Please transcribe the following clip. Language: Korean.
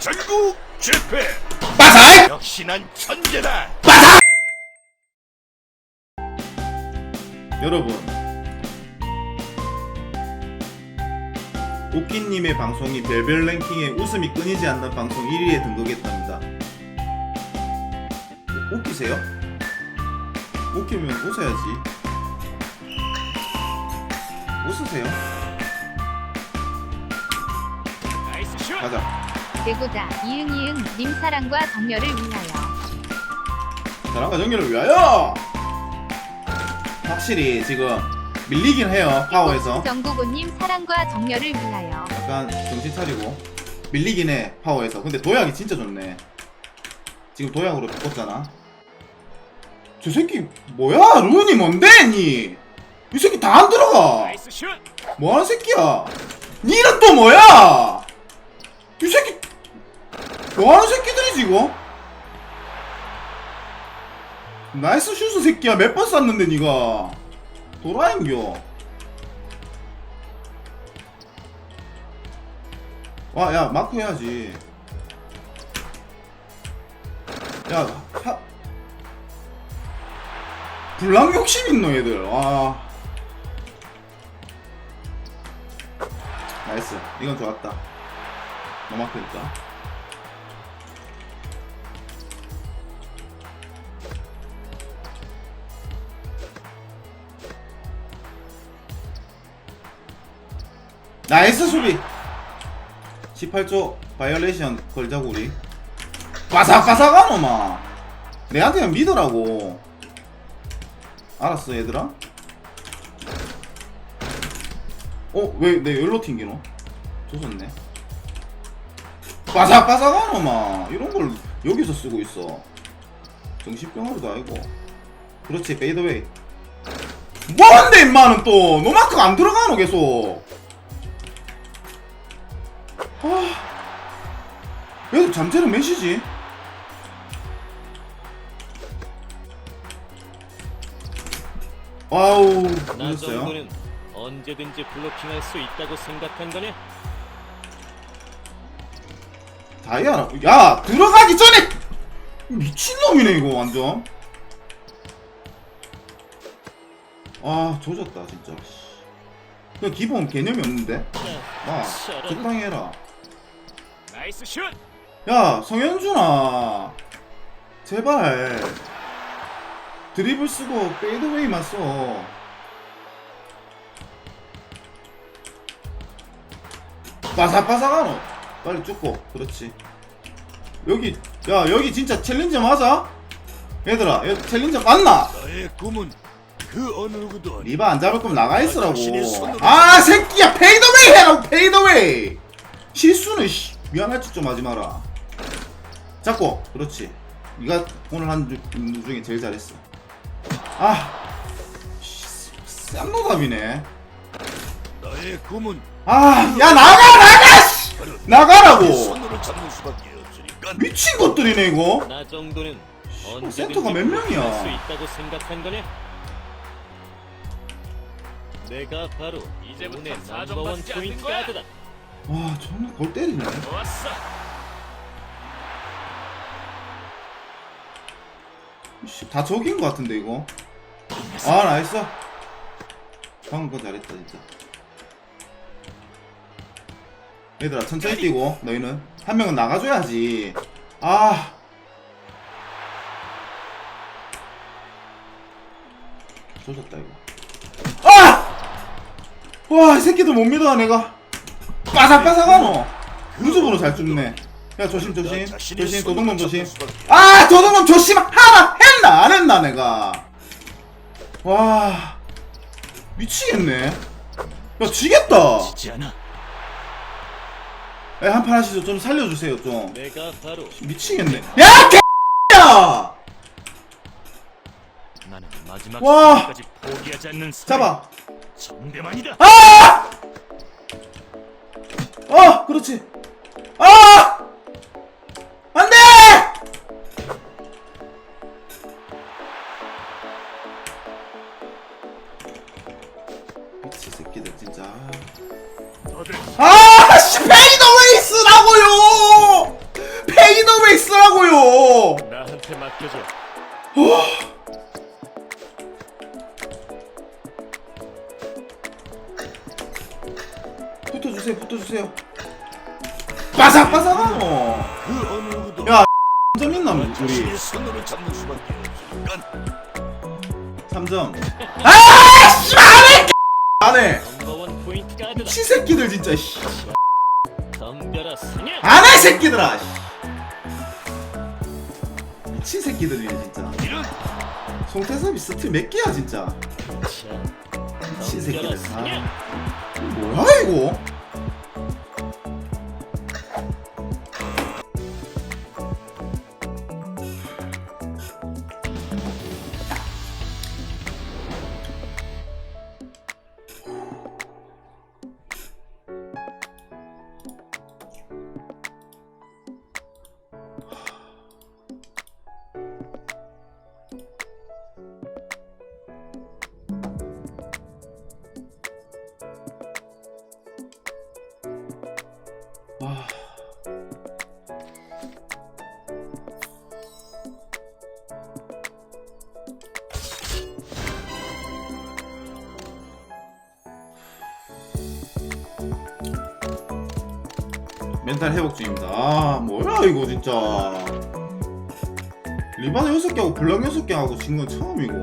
전국 실패. 빠삭! 역시 난 천재다. 여러분 웃기님의 방송이 별별 랭킹에 웃음이 끊이지 않는 방송 1위에 등극했답니다 우- 웃기세요? 웃기면 웃어야지 웃으세요 나이스 슛. 가자 대고자 이응이응 님 사랑과 격려를 위하여. 사랑과 정렬을 위하여! 확실히 지금 밀리긴 해요 파워에서. 정국호님 사랑과 격려를 위하여. 약간 정신 차리고 밀리긴 해 파워에서. 근데 도약이 진짜 좋네. 지금 도약으로 바꿨잖아. 저 새끼 뭐야? 루니 뭔데 니? 이 새끼 다 안 들어가. 뭐하는 새끼야? 니는 또 뭐야? 이 새끼 뭐하는 새끼들이지 이거? 나이스 슈즈 새끼야. 몇 번 쐈는데 니가? 도라인겨. 와 야 마크 해야지. 야 하... 불랑 욕심 있노 얘들. 와 나이스. 이건 좋았다. 너무 아프니 나이스 수비. 18조 바이올레이션 걸자고 우리. 바삭바삭한 놈아 내한테 그냥 믿으라고. 알았어 얘들아. 어? 왜 내 열로 튕기노? 조졌네. 바삭바삭한 놈아 이런 걸 여기서 쓰고 있어. 정신병으로도 아니고. 그렇지 페이드웨이 뭐한데 임마는 또? 노마크가 안 들어가노 계속 아. 얘들 잠재는 몇이지? 와우 나 늦었어요. 정도는 언제든지 블로킹할 수 있다고 생각한 거냐? 다이아라. 야 들어가기 전에! 미친놈이네 이거 완전. 아 조졌다 진짜. 그 기본 개념이 없는데? 아 적당히 해라 나이스 슛. 야 성현준아. 제발. 드리블 쓰고 페이드웨이만 써 바삭바삭하노. 빨리 죽고. 그렇지. 여기 야 여기 진짜 챌린저 맞아? 얘들아 여기 챌린저 맞나? 너의 꿈은 그 어느 누구도. 리바 안 잡을 거면 나가 있으라고. 아 새끼야. 페이드웨이 해라고 페이드웨이. 실수는 씨 미안할 짓 좀 하지 마라 잡고 그렇지 네가 오늘 한 주- 중에 제일 잘했어 아 씨, 쌈노답이네 너의 꿈은 아야 나가 나가 씨! 나가라고 손으로 잡는 수밖에 없으니까. 미친 것들이네 이거 나 정도는 언제든지 센터가 몇 명이야? 수 있다고 생각한 거냐? 내가 바로 이제부터 사정 넘버원 받지 않는 포인트 거야? 가드다. 와 정말 골 때리네. 좋았어. 씨, 다 저긴 것 같은데 이거. 아 나이스. 방금 거 잘했다 진짜. 얘들아 천천히 뛰고 너희는. 한 명은 나가줘야지. 아. 조졌다 이거. 아! 와이 새끼들 못 믿어 내가 바삭바삭하노 무릎으로 잘 뚫네. 야 조심 조심. 조심 도둑놈 조심. 아 도둑놈 조심. 하나 했나? 안 했나 내가? 와 미치겠네. 야 지겠다. 야 한판 하시죠. 좀 살려주세요 좀. 미치겠네. 야 개야! 나는 마지막 와. 잡아. 아! 어! 그렇지! 아! 안 돼! 미친 새끼들, 진짜. 아! 씨! 페이더웨이스라고요! 페이더웨이스라고요! 나한테 맡겨줘. 어. 붙어주세요 붙어주세요 바삭바삭하노 그 어느 누구도 야점 있나 우리 없으니까 3점 아 씨발 안해 안해 넘버원 포인트 가드다. 미친 새끼들 진짜 씨. 안해 새끼들아 씨. 미친 새끼들이네 진짜 송태섭이 스틸 몇 개야 진짜 자, 미친 새끼들. 아, 뭐야 이거 와 멘탈 회복 중입니다. 아, 뭐야, 이거, 진짜. 리바드 6개 하고 블럭 6개 하고 진 건 처음이고.